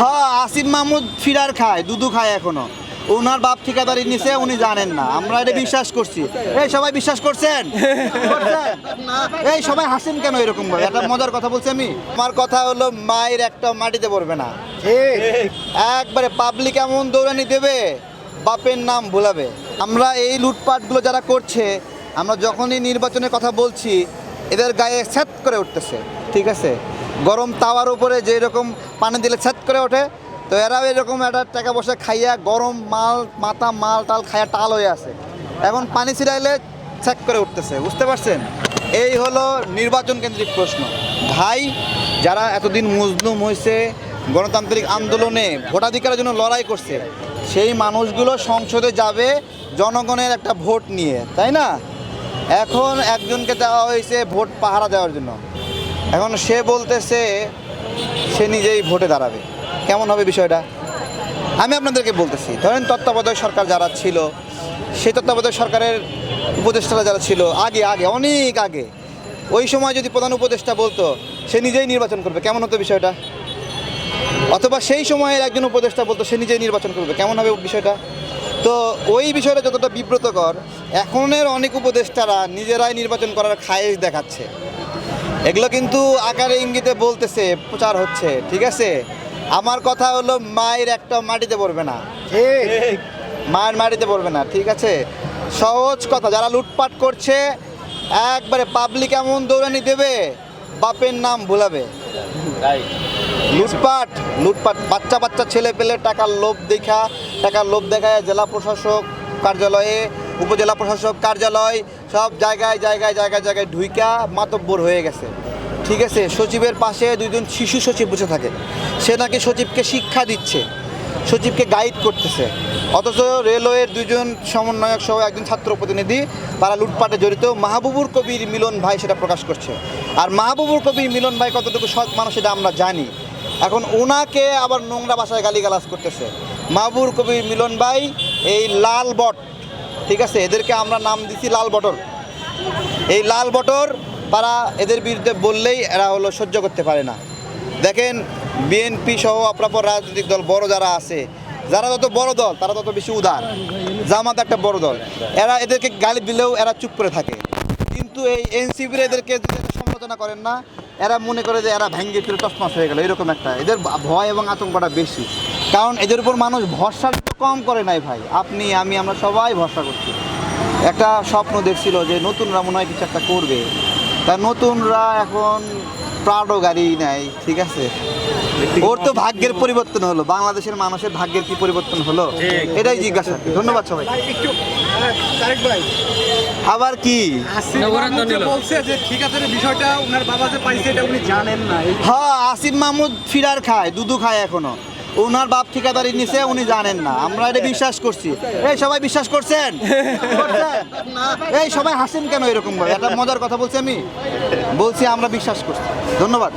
হ্যাঁ আসিফ মাহমুদ ফিরার খায়, দুধু খায় এখনও। ওনার বাপ ঠিকাদারি নিছে, উনি জানেন না। আমরা এটা বিশ্বাস করছি। এই, সবাই বিশ্বাস করছেন? এই, সবাই হাসেন কেন এরকম ভাবে? একটা মজার কথা বলছি আমি। আমার কথা হলো, মায়ের একটা মাটিতে পড়বে না। একবারে পাবলিক এমন দৌড়ানি দেবে, বাপের নাম ভুলাবে। আমরা এই লুটপাটগুলো যারা করছে, আমরা যখনই নির্বাচনের কথা বলছি, এদের গায়ে স্যাত করে উঠতেছে। ঠিক আছে? গরম তাওয়ার উপরে যে রকম পানি দিলে স্যাত করে ওঠে। তো এরাও এরকম একটা টাকা পয়সা খাইয়া গরম মাল, মাথা মাল টাল খাইয়া টাল হয়ে আছে। এখন পানি ছিটাইলে ছ্যাক করে উঠতেছে, বুঝতে পারছেন? এই হলো নির্বাচন কেন্দ্রিক প্রশ্ন। ভাই, যারা এতদিন মজলুম হয়েছে গণতান্ত্রিক আন্দোলনে ভোটাধিকারের জন্য লড়াই করছে, সেই মানুষগুলো সংসদে যাবে জনগণের একটা ভোট নিয়ে, তাই না? এখন একজনকে দেওয়া হয়েছে ভোট পাহারা দেওয়ার জন্য। এখন সে বলতেছে সে নিজেই ভোটে দাঁড়াবে। কেমন হবে বিষয়টা? আমি আপনাদেরকে বলতেছি, ধরেন তত্ত্বাবধায়ক সরকার যারা ছিল, সেই তত্ত্বাবধায়ক সরকারের উপদেষ্টারা যারা ছিল, আগে আগে, অনেক আগে, ওই সময় যদি প্রধান উপদেষ্টা বলতো, সে নিজেই নির্বাচন করবে, কেমন হতো বিষয়টা? অথবা সেই সময়ের একজন উপদেষ্টা বলতো, সে নিজেই নির্বাচন করবে, কেমন হবে বিষয়টা? তো ওই বিষয়টা যতটা বিব্রতকর, এখনের অনেক উপদেষ্টারা নিজেরাই নির্বাচন করার খায়েশ দেখাচ্ছে। এগুলো কিন্তু আকারে ইঙ্গিতে বলতেছে প্রচার হচ্ছে ঠিক আছে? আমার কথা হলো মায়ের একটা মাটিতে পড়বে না। মায়ের মাটিতে পড়বে না ঠিক আছে? সহজ কথা যারা লুটপাট করছে একবারে পাবলিক এমন দৌড়ানি দেবে বাপের নাম ভুলাবে। লুটপাট লুটপাট বাচ্চা বাচ্চা ছেলে পেলে টাকার লোভ দেখা টাকার লোভ দেখায় জেলা প্রশাসক কার্যালয়ে উপজেলা প্রশাসক কার্যালয় সব জায়গায় জায়গায় জায়গায় জায়গায় ঢুইকা মাতব্বর হয়ে গেছে। ঠিক আছে? সচিবের পাশে দুইজন শিশু সচিব বসে থাকে। সে নাকি সচিবকে শিক্ষা দিচ্ছে, সচিবকে গাইড করতেছে। অথচ রেলওয়ের দুজন সমন্বয়ক সহ একজন ছাত্র প্রতিনিধি, তারা লুটপাটে জড়িত। মাহবুবুর কবির মিলন ভাই সেটা প্রকাশ করছে। আর মাহবুবুর কবির মিলন ভাই কতটুকু সৎ মানুষ সেটা আমরা জানি। এখন ওনাকে আবার নোংরা ভাষায় গালিগালাজ করতেছে। মাহবুবুর কবির মিলন ভাই, এই লাল বট ঠিক আছে, এদেরকে আমরা নাম দিছি লাল বটর এই লাল বটর তারা এদের বিরুদ্ধে বললেই এরা হলো সহ্য করতে পারে না। দেখেন বিএনপি সহ অপরাপর রাজনৈতিক দল বড় যারা আছে, যারা যত বড় দল, তারা তত বেশি উদার। জামাত একটা বড় দল। এরা এদেরকে গালি দিলেও এরা চুপ করে থাকে। কিন্তু এই এনসিপির এদেরকে সমালোচনা করেন না, এরা মনে করে যে এরা ভেঙ্গে চুরে টসমাস হয়ে গেল। এরকম একটা। এদের ভয় এবং আতঙ্কটা বেশি। কারণ এদের উপর মানুষ ভরসা কম করে নাই ভাই। আপনি আমি আমরা সবাই ভরসা করছি। একটা স্বপ্ন দেখছিল যে নতুনরা মনে হয় কিছু একটা করবে। তা নতুনরা এখন প্রাডো গাড়ি নেয় ঠিক আছে? ওর তো ভাগ্যের পরিবর্তন হলো। বাংলাদেশের মানুষের ভাগ্যের কি পরিবর্তন হলো? এটাই জিজ্ঞাসা। ধন্যবাদ সবাই একটু তারেক ভাই। আবার কি? বলছে যে ঠিক আছে বিষয়টা ওনার বাবা যে পাইছে এটা উনি জানেন না। হ্যাঁ আসিফ মাহমুদ ফিরার খায় দুধু খায় এখনও। ওনার বাপ ঠিকাদারি নিছে, উনি জানেন না। আমরা এটা বিশ্বাস করছি। এই, সবাই বিশ্বাস করছেন? এই, সবাই হাসেন কেন এরকম ভাবে? একটা মজার কথা বলছি আমি? বলছি আমরা বিশ্বাস করছি। ধন্যবাদ।